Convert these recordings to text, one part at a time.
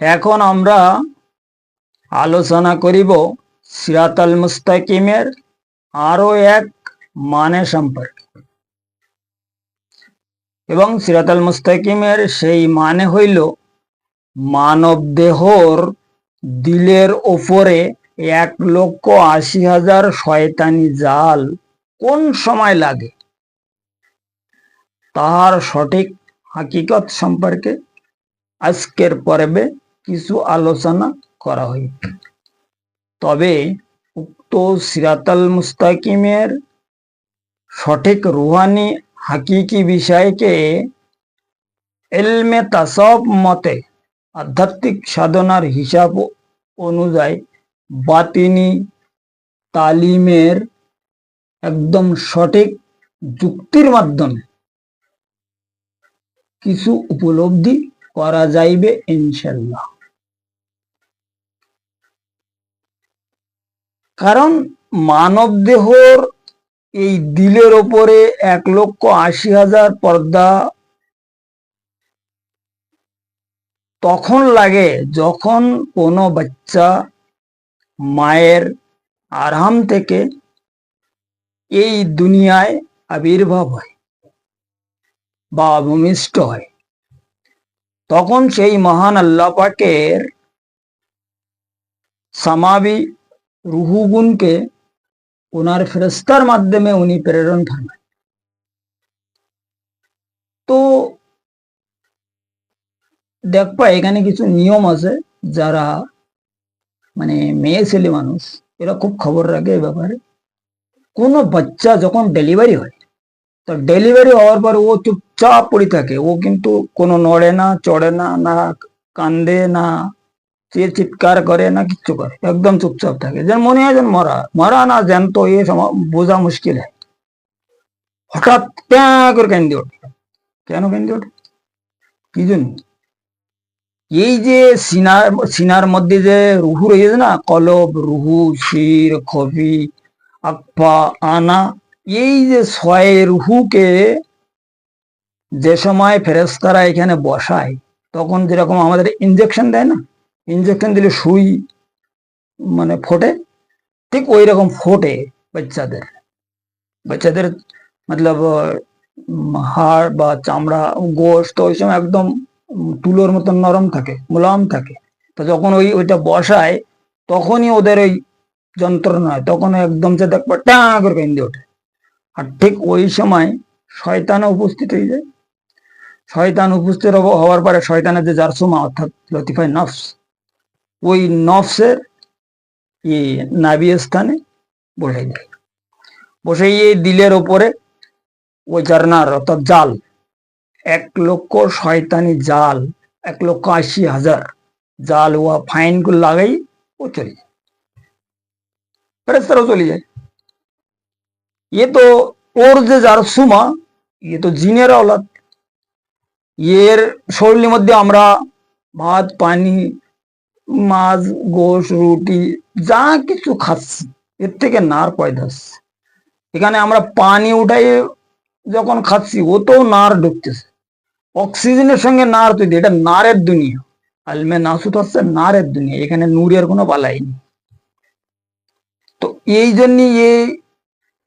এখন আমরা আলোচনা করিব সিরাতাল মুস্তাকিমের আরও এক মানে সম্পর্কে। এবং সিরাতাল মুস্তাকিমের সেই মানে হইল মানব দেহর দিলের ওপরে এক লক্ষ আশি হাজার শয়তানি জাল কোন সময় লাগে? তাহার সঠিক হাকিকত সম্পর্কে আজকের পর্বে কিছু আলোচনা করা হইবে তবে উক্ত সিরাতাল মুস্তাকিমের সঠিক রুহানি হাকিকি বিষয়কে এলমে তাসব মতে আধ্যাত্মিক সাধনার হিসাব অনুযায়ী বাতিনি তালিমের একদম সঠিক যুক্তির মাধ্যমে কিছু উপলব্ধি করা যাইবে ইনশাল্লাহ কারণ মানব দেহর এই দিলের ওপরে এক লক্ষ আশি হাজার পর্দা তখন লাগে যখন কোনো বাচ্চা মায়ের আরাম থেকে এই দুনিয়ায় আবির্ভাব হয় বা ভূমিষ্ঠ হয়। তখন সেই মহান আল্লাহ পাকের সামাবি রুহুগুনকে ওনার ফেরস্তার মাধ্যমে উনি প্রেরণ ফরমায় তো দেখবা, এখানে কিছু নিয়ম আছে যারা মানে মেয়ে ছেলে মানুষ, এরা খুব খবর রাখে এই ব্যাপারে। কোনো বাচ্চা যখন ডেলিভারি হয়, তো ডেলিভারি হওয়ার পর ও চুপচাপ পড়ে থাকে। ও কিন্তু কোনো নড়ে না, চড়ে না না কান্দে না সে চিৎকার করে না কিচ্ছু করে, একদম চুপচাপ থাকে। যেন মনে হয় যেন মরা মরা না, জ্যান্ত এ বোঝা মুশকিল হয়। হঠাৎ প্যাঁ করে কেন্দ্রে ওঠে। কেন কেন্দ্রে ওঠে? কি জন্য? এই যে সিনার সিনার মধ্যে যে রুহু রয়েছে না, কলব, রুহু, শির, খবি আকফা আনা, এই যে ছয় রুহুকে যে সময় ফেরেস্তারা এখানে বসায়, তখন যেরকম আমাদের ইনজেকশন দেয় না ইনজেকশন দিলে সুই মানে ফোটে, ঠিক ওই রকম ফোটে বাচ্চাদের। বাচ্চাদের মতলব হাড় বা চামড়া গোস্ত ওই সময় একদম তুলোর মতন নরম থাকে মোলায়ম থাকে। তো যখন ওই, ওইটা বসায়, তখনই ওদের ওই যন্ত্রণা হয় তখন একদম যে দেখব ট্যাঁ করে কেন্দ্রে ওঠে। আর ঠিক ওই সময় শয়তানও উপস্থিত হয়ে যায়। শয়তান উপস্থিত হওয়ার পরে শয়তানের যে জারসুমা, অর্থাৎ লতিফাই নফস ওই নফসের ই নাবি স্থানে বসে যায় বসে এই দিলের ওপরে ওই ঝর্নার অর্থাৎ জাল, এক লক্ষ শয়তানি জাল, এক লক্ষ আশি হাজার জাল ও ফাইনগুলো লাগাই ও চলে যায়। চলে যায়। ये তো ওর যে যার সুমা ইয়ে তো জিনের অলাদ এর শরীরের মধ্যে আমরা ভাত, পানি মাছ, গোশ, রুটি, যা কিছু খাচ্ছি, এর থেকে নার পয়দা হচ্ছে। এখানে আমরা পানি উঠাই যখন খাচ্ছি ও তো নার ঢুকতেছে। অক্সিজেনের সঙ্গে নার তৈরি, এটা নারের দুনিয়া। আলমে নাসুত হচ্ছে নারের দুনিয়া, এখানে নূরের কোনো বালাই নেই। তো এই জন্য এই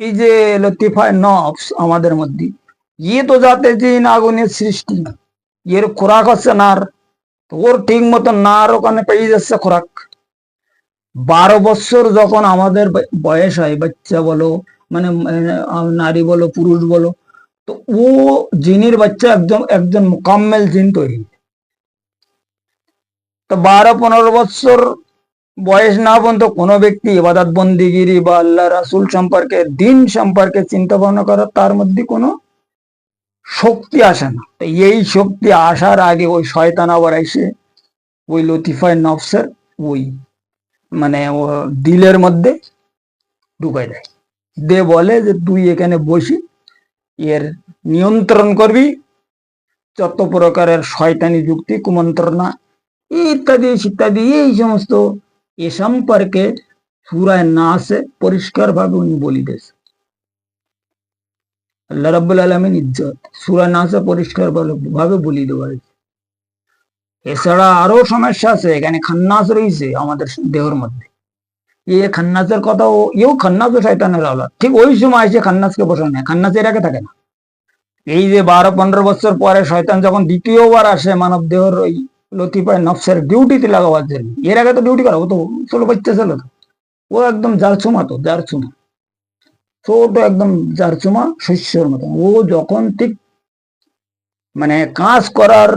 এই যে লতিফায় নফস আমাদের মধ্যে ইয়ে তো যাতে যে আগুনের সৃষ্টি, এর খোরাক হচ্ছে নার। ওর ঠিক মতো নার ওখানে পেয়ে যাচ্ছে খোরাক। বারো বছর যখন আমাদের বয়স হয়, বাচ্চা বলো মানে নারী বলো, পুরুষ বলো, তো ও জিনের বাচ্চা একদম একজন মোকাম্মেল জিন তৈরি। তো বারো পনেরো বছর বয়স না পর্যন্ত কোনো ব্যক্তি ইবাদত বন্দিগিরি বা আল্লাহ রাসুল সম্পর্কে, দিন সম্পর্কে চিন্তা ভাবনা করা তার মধ্যে কোনো শক্তি আসে না। এই শক্তি আসার আগে ওই শয়তান আবার এসে ওই লতিফায় নফসের ওই মানে ও দিলের মধ্যে ঢুকাই দেয়। দে বলে যে, তুই এখানে বসি, এর নিয়ন্ত্রণ করবি, যত প্রকারের শয়তানি যুক্তি, কুমন্ত্রণা ইত্যাদি ইত্যাদি, এই সমস্ত এ সম্পর্কে সুরায় নাসে পরিষ্কার ভাবে উনি বলিতেছে আল্লাহ রাব্বুল আলমিন ইজ্জত, সুরা নাসে পরিষ্কার ভাবে বলি দেওয়া হয়েছে। এছাড়া আরও সমস্যা আছে, এখানে খান্নাস রয়েছে আমাদের দেহের মধ্যে। এই খান্নাসের কথাও এও খান্নাস ও শয়তানের আওলাদ। ঠিক ওই সময় এসে খান্নাসকে বসানো নেয় খান্নাস এর আগে থাকে না। এই যে বারো পনেরো বছর পরে শয়তান যখন দ্বিতীয়বার আসে মানব দেহর ওই লতিফায় নফসের ডিউটিতে লাগাবার জন্য, এর আগে তো ডিউটি করা, ও তো ষোলো বাচ্চা ছিল তো ও একদম জারছুমা তো জারছুমা ছোট একদম জারছুমা শস্যর মতো ও যখন ঠিক মানে কাজ করার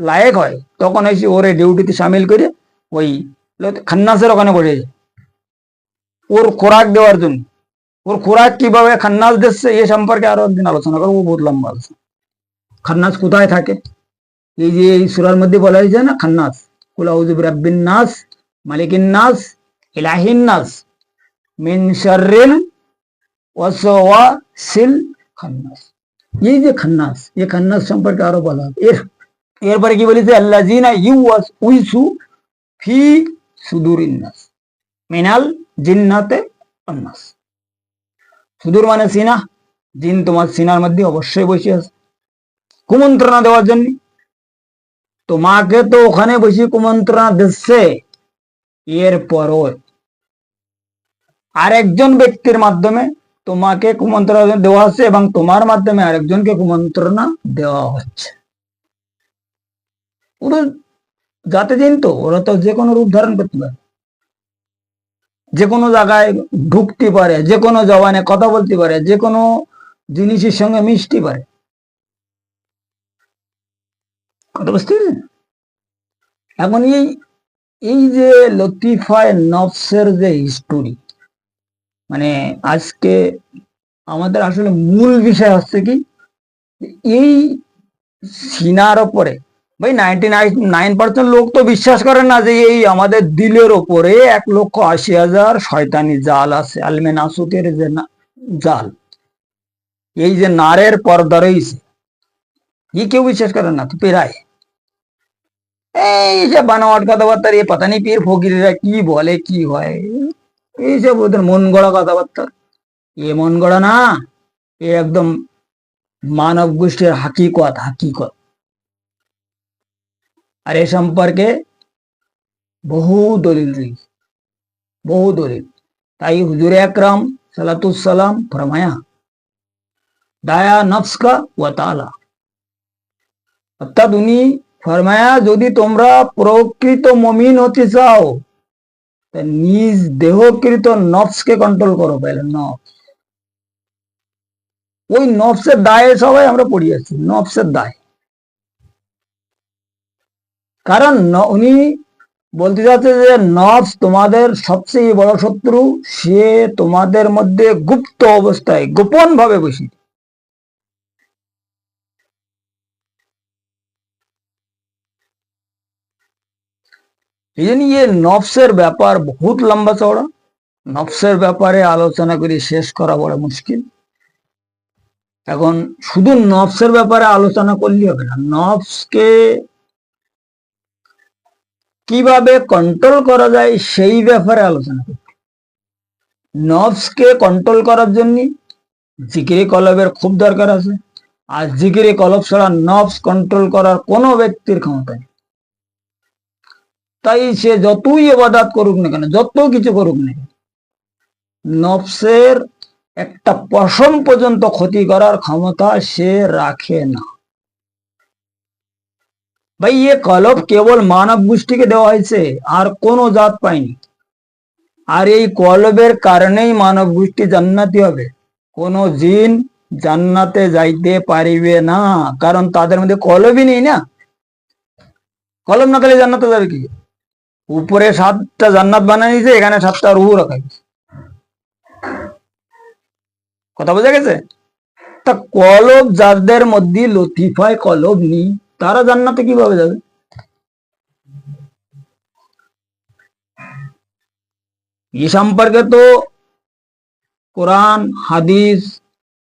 লায়ক হয়, তখন এসে ওরে ডিউটিতে সামিল করে ওই খান্নাসের ওখানে বসে ওর খোরাক দেওয়ার জন্য। ওর খোরাক কীভাবে খান্নাস দিচ্ছে এ সম্পর্কে আরও একদিন আলোচনা করব, ও বহুত লম্বা আলোচনা। খান্নাস কোথায় থাকে? এই যে এই সুরার মধ্যে বলা হয়েছে না, খান্নাস। কুলাউজুব রাব্বিন নাস, মালিকিন নাস, ইলাহিন নাস, মিন শাররিল ওয়াসওয়াসিল খান্নাস এই যে খান্নাস এই খান্নাস সম্পর্কে আরও বলা হবে এর এরপরে কি বলেছে আল্লাহ জিনা ইউ উইসু ফি সুদুরিন নাস মিনাল জিন্নাতে আন্নাস সুদূর মানে সিনা জিন তোমার সিনার মধ্যে অবশ্যই বসে আছে কুমন্ত্রণা দেওয়ার জন্য তোমাকে তো ওখানে বসে কুমন্ত্রণা দিচ্ছে এরপরও আরেকজন ব্যক্তির মাধ্যমে তোমাকে কুমন্ত্রণা দেওয়া হচ্ছে এবং তোমার মাধ্যমে আরেকজনকে কুমন্ত্রণা দেওয়া হচ্ছে। ওরা যাতে দিন তো, ওরা তো যে কোনো রূপ ধারণ করতে পারে। যে কোনো জায়গায় ঢুকতে পারে, যে কোনো জবানে কথা বলতে পারে, যে কোনো জিনিসের সঙ্গে মিশতে পারে। কথা বুঝতে? এখন এই এই যে লতিফায় নফসের যে হিস্টোরি মানে আজকে আমাদের আসলে মূল বিষয় হচ্ছে কি, এই সিনার ওপরে, ভাই নাইনটি নাইন পার্সেন্ট লোক তো বিশ্বাস করে না যে এই আমাদের দিলের ওপরে এক লক্ষ আশি হাজার শয়তানি জাল আছে, আলমে নাসুকের যে জাল। এই যে নারের পর্দা রয়েছে ये কেউ বিশ্বাস করে না, তো পেরায়। এই যে বানাওয়াট কথাবার্তা এ পাতা নেই পীর ফকিরেরা কি বলে, কি হয়? এইসব ওদের মন গড়া কথাবার্তা। এ মন গড়া না, এ একদম মানব গোষ্ঠীর হাকিকত হাকিকত। আর এ সম্পর্কে বহু দলিল বহু দলিল। তাই হুজুর একরাম সালাতুসালাম ফরমায়া, দায়া নফস কা ওয়া তালা অর্থাৎ উনি ফরমায়া, যদি তোমরা প্রকৃত মমিন হতে চাও নিজ দেহকৃত নফসকে কন্ট্রোল করো পেলে নফস। ওই নফসের দায়ে সবাই আমরা পড়ি আছি, নফসের দায়। কারণ উনি বলতে চাচ্ছে যে নফস তোমাদের সবচেয়ে বড় শত্রু, সে তোমাদের মধ্যে গুপ্ত অবস্থায় গোপন ভাবে বসে এই ইয়ে নফসের ব্যাপার, বহুত লম্বা চওড়া। নফসের ব্যাপারে আলোচনা করে শেষ করা বড় মুশকিল। এখন শুধু নফসের ব্যাপারে আলোচনা করলে হবে না নফসকে কীভাবে কন্ট্রোল করা যায় সেই ব্যাপারে আলোচনা করতে নফসকে কন্ট্রোল করার জন্য জিকিরি কলবের খুব দরকার আছে। আর জিকিরি কলব ছাড়া নফস কন্ট্রোল করার কোনো ব্যক্তির ক্ষমতা নেই। তাই সে যতই এবাদাত করুক না কেন যত কিছু করুক না কেন, নফসের একটা পশম পর্যন্ত ক্ষতি করার ক্ষমতা সে রাখে না। ভাই, এ কলব কেবল মানব গোষ্ঠীকে দেওয়া হয়েছে, আর কোনো জাত পায়নি। আর এই কলবের কারণেই মানব গোষ্ঠী জান্নাতি হবে। কোন জিন জান্নাতে যাইতে পারিবে না, কারণ তাদের মধ্যে কলবই নেই না। কলম না তাহলে জান্নাতে যাবে কি? উপরে সাতটা জান্নাত বানাই দিয়েছে, এখানে সাতটা রুহু রাখা গেছে কথা বোঝা গেছে? তা কলব যাদের মধ্যে লতিফায় কলব নেই, তারা জান্নাতে কীভাবে যাবে? এ সম্পর্কে তো কোরআন, হাদিস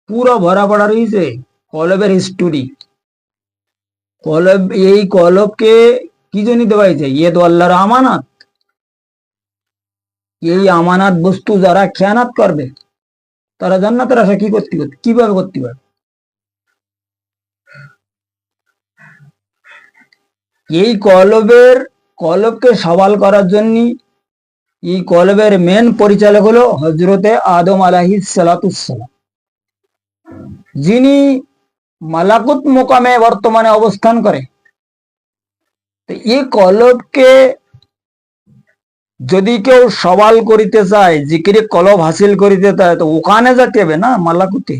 পুরো ভরা পড়া রয়েছে, কলবের হিস্টোরি কলব, এই কলবকে কি জন্য দেওয়া হয়েছে ইয়ে তো আল্লাহর আমানত। এই আমানত বস্তু যারা খেয়ানাত করবে, তারা জান্নাতের আশা কি করতে করতে কীভাবে করতে পারবে? এই কলবের, কলবকে সওয়াল করার জন্য এই কলবের মেন পরিচালক হলো হজরতে আদম আলাহি সালাতুসালাম যিনি মালাকুত মোকামে বর্তমানে অবস্থান করে। তো এই কলবকে যদি কেউ সওয়াল করিতে চায়, জিকিরে কলব হাসিল করিতে চায়, তো ওখানে যেতে হবে না, মালাকুতে?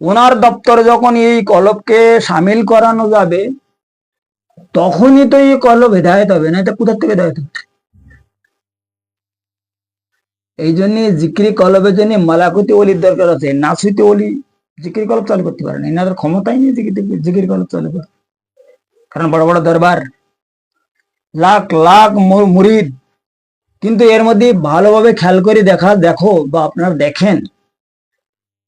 ওনার দপ্তরে যখন এই কলবকে সামিল করানো যাবে, তখনই তো এই কলব হেদায়ত হবে না, এটা কোথার থেকে হেদায়ত হবে এই জন্য জিক্রি কলবের জন্য মালাকুতি অলির দরকার আছে, নাসুতি অলি জিকির কলব চালু করতে পারে না, এনাদের ক্ষমতাই নেই জিকির কলব চালু করে কারণ বড় বড় দরবার। লাখ লাখ মুরিদ। কিন্তু এর মধ্যে ভালোভাবে খেয়াল করে দেখা, দেখো বা আপনারা দেখেন,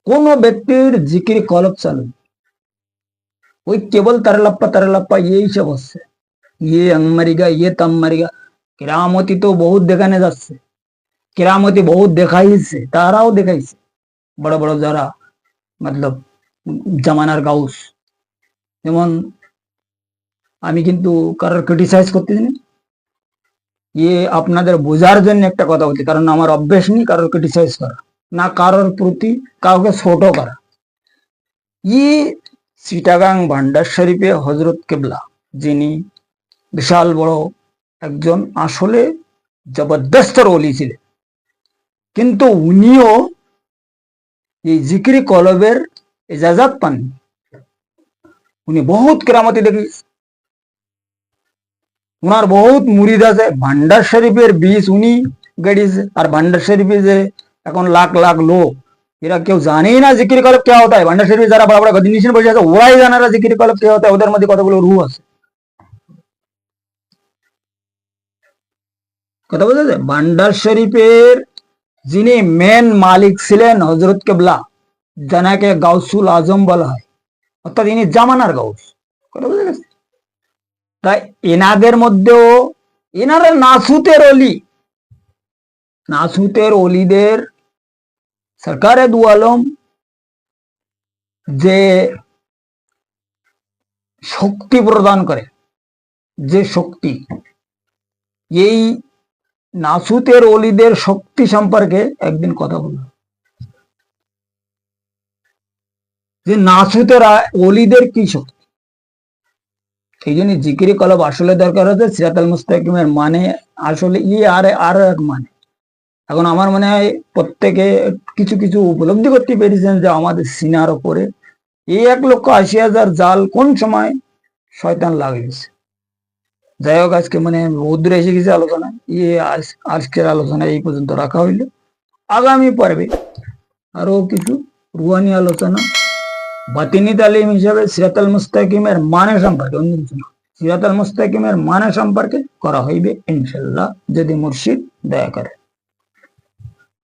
কোন ব্যক্তির জিকির কলব চালু ওই কেবল তারালাপ্পা তারালাপ্পা এই সব হচ্ছে ইয়ে আংমারিগা ইয়ে তাম্মারিগা কেরামতি তো বহুত দেখানে যাচ্ছে। কেরামতি বহুত দেখাইছে, তারাও দেখাইছে। বড় বড় যারা, মতলব জামানার গাউস। যেমন আমি কিন্তু কারোর ক্রিটিসাইজ করতেছি না ইয়ে আপনাদের বোঝার জন্য একটা কথা বলছি, কারণ আমার অভ্যেস নেই কারোর ক্রিটিসাইজ করা, না কারোর প্রতি কাউকে ছোট করা। ই সিটাগাং ভান্ডার শরীফে হজরত কেবলা, যিনি বিশাল বড় একজন আসলে জবরদস্ত অলি ছিলেন। কিন্তু উনিও এই জিকিরি কলবের এজাজাত পাননি। উনি বহুত কেরামতি দেখিয়েছে উনার বহুত মুরিদ আছে। ভান্ডার শরীফের বীজ উনি গেড়িয়েছে। আর ভান্ডার শরীফে যে এখন লাখ লাখ লোক, এরা কেউ জানেই না জিকির কলব কে হতা হয় ভান্ডার শরীফে যারা বড় বড় গদিনিশন বসে আছে, ওরাই জানে না জিকির কলব কে হতা হয় ওদের মধ্যে কতগুলো রুহ আছে। কথা বোঝা যায় ভান্ডার শরীফের যিনি মেন মালিক ছিলেন হজরত কেবলা জানাকে গাউসুল আজম বলা হয়। অর্থাৎ ইনি জামানার গাউস। কথা বোঝা গেছে তাই এনাদের মধ্যেও এনারা নাসুতের অলি। নাসুতের অলিদের সরকারে দু আলম যে শক্তি প্রদান করে, যে শক্তি, এই নাসুতের অলিদের শক্তি সম্পর্কে একদিন কথা বলল যে নাসুতের অলিদের কি শক্তি? এই জন্য জিকিরি কলব আসলে দরকার হচ্ছে, সিরাতাল মুস্তাকিমের মানে আসলে ই আর আর এক মানে। এখন আমার মনে হয় প্রত্যেকে কিছু কিছু উপলব্ধি করতে পেরেছেন যে আমাদের সিনার ওপরে এই এক লক্ষ আশি হাজার জাল কোন সময় শয়তান লাগিয়েছে। যাই হোক, আজকে মানে বহুত দূরে এসে গেছে আলোচনা। ইয়ে আজ- আজকের আলোচনা এই পর্যন্ত রাখা হইল। আগামী পর্বে আরও কিছু রুহানি আলোচনা বাতিনি তালিম হিসাবে সিরাতাল মুস্তাকিমের মানে সম্পর্কে, অন্য কিছু না। সিরাতাল মুস্তাকিমের মানে সম্পর্কে করা হইবে ইনশাল্লাহ যদি মুর্শিদ দয়া করে।